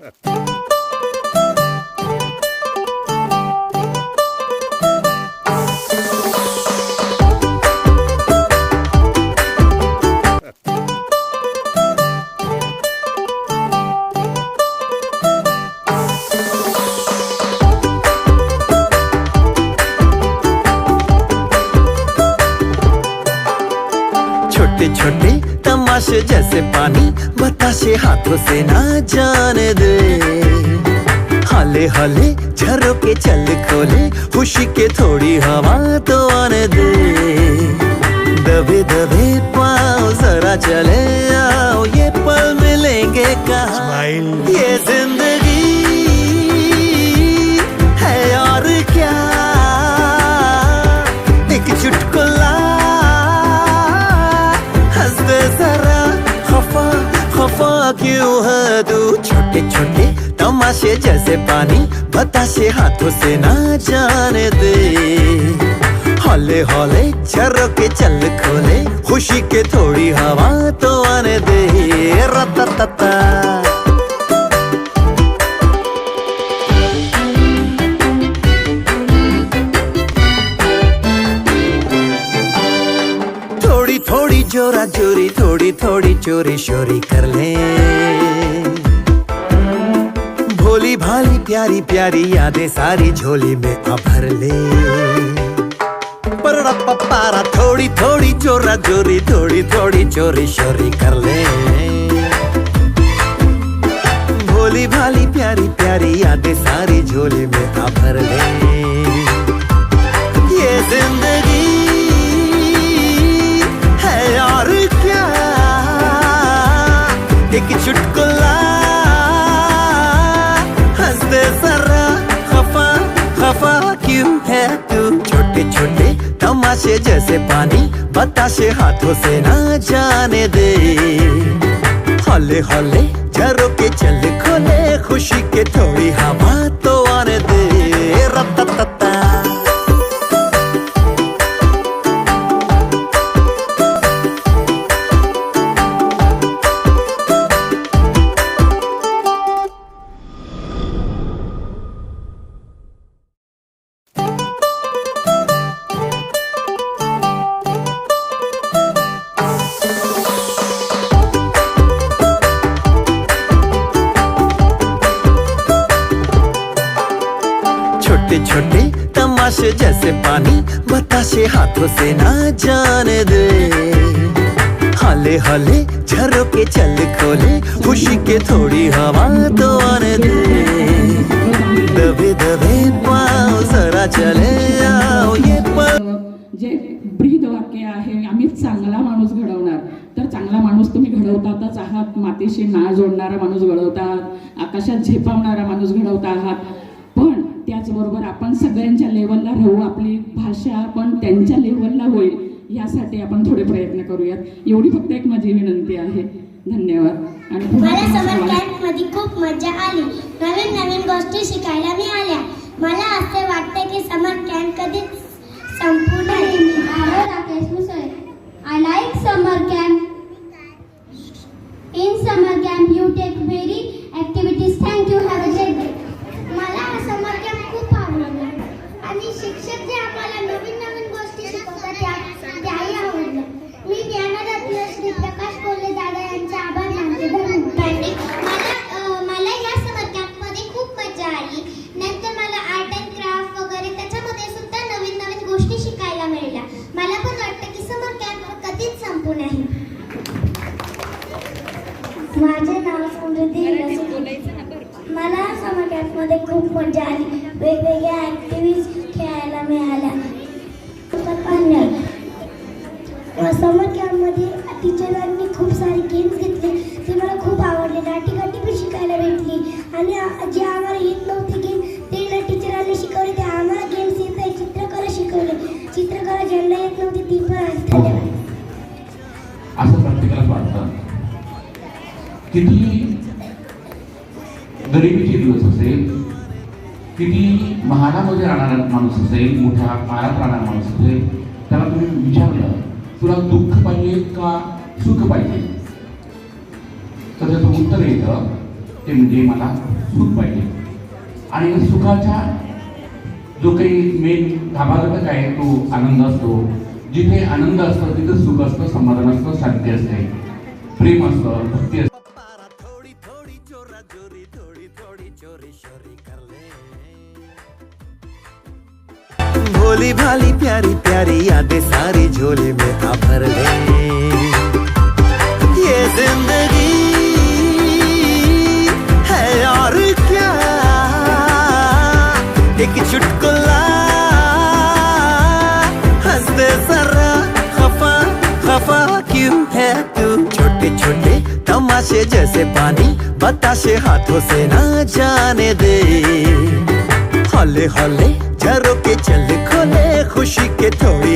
Ha ha ha. पे छोटे तमाशे जैसे पानी बताशे हाथों से ना जाने दे हले हले के चल खोले खुशी के थोड़ी हवा तो आने दे दबे दबे पाओ जरा चले बताशे जैसे पानी बताशे हाथों से ना जाने दे हौले हौले के चल खोले खुशी के थोड़ी हवा तो आने दे रता थोड़ी थोड़ी जोरा जोरी थोड़ी थोड़ी चोरी शोरी कर ले भोली भाली प्यारी प्यारी यादें सारी झोली में अभर ले पारा थोड़ी थोड़ी चोरा चोरी थोड़ी थोड़ी चोरी चोरी कर ले भोली भाली प्यारी प्यारी यादें सारी झोली में अभर ले ये जिंदगी है और क्या एक चुटकी यू है तू छोटे छोटे तमाशे जैसे पानी बताशे हाथों से ना जाने दे हले हौले के चल खोले खुशी के थोड़ी हवा छोटे छोटे तमाशे जैसे पानी बताशे हाथों से ना जाने दे हले हले झरोके चल खोले खुशी के थोड़ी हवा तो आने दे दबे दबे पाओ जरा चले आओ ये जे ब्रीद वाक्य आहे आम्ही चांगला माणूस घडवणार तर चांगला माणूस तुम्ही घडवतातच आहात मातीशी ना जोडणारा माणूस घडवतात आकाशात झेपावणारा माणूस घडवता आहात त्याचबरोबर आपण सगळ्यांच्या लेवलला राहू आपली भाषा पण त्यांच्या लेवलला होईल यासाठी आपण थोडे प्रयत्न करूयात एवढी फक्त एक माझी विनंती आहे धन्यवाद आणि मला समर मध्ये खूप मजा आली नवीन नवीन गोष्टी शिकायला मिळाल्या मला असे वाटते की माझे नाव समृद्धी मला कॅम्प मध्ये खूप मजा आली वेगवेगळ्या ॲक्टिव्हिज खेळायला मिळाल्या समर कॅम्पमध्ये टीचरांनी खूप सारे गेम्स घेतले ते मला खूप आवडले नाटीकाठी पण शिकायला भेटली आणि जे आम्हाला येत नव्हते गेम ते टीचरांनी शिकवले ते आम्हाला गेम्स येत नाही चित्रकला शिकवले चित्रकला ज्यांना येत नव्हती ती पण असं वाटतं किती गरिबीचे दिवस असेल किती महाडामध्ये राहणारा माणूस असेल मोठ्या काळात राहणारा माणूस असेल त्याला तुम्ही विचारलं तुला दुःख पाहिजे का सुख पाहिजे तर त्याचं उत्तर येतं ते म्हणजे मला सुख पाहिजे आणि सुखाच्या जो काही मेन घटक आहे तो आनंद असतो जिथे आनंद असतो तिथे सुख असतं समाधान असतं शांती असते प्रेम असतं भक्ती असतं पारा थोड़ी थोड़ी चोरा चोरी थोड़ी थोड़ी चोरी चोरी कर ले भोली भाली प्यारी प्यारी यादें सारी झोली में आ भर ले ये जिंदगी है और क्या एक छुट्टी बताशे जैसे पानी बताशे हाथों से ना जाने दे हौले हौले झरोके चल खोले खुशी के थोड़े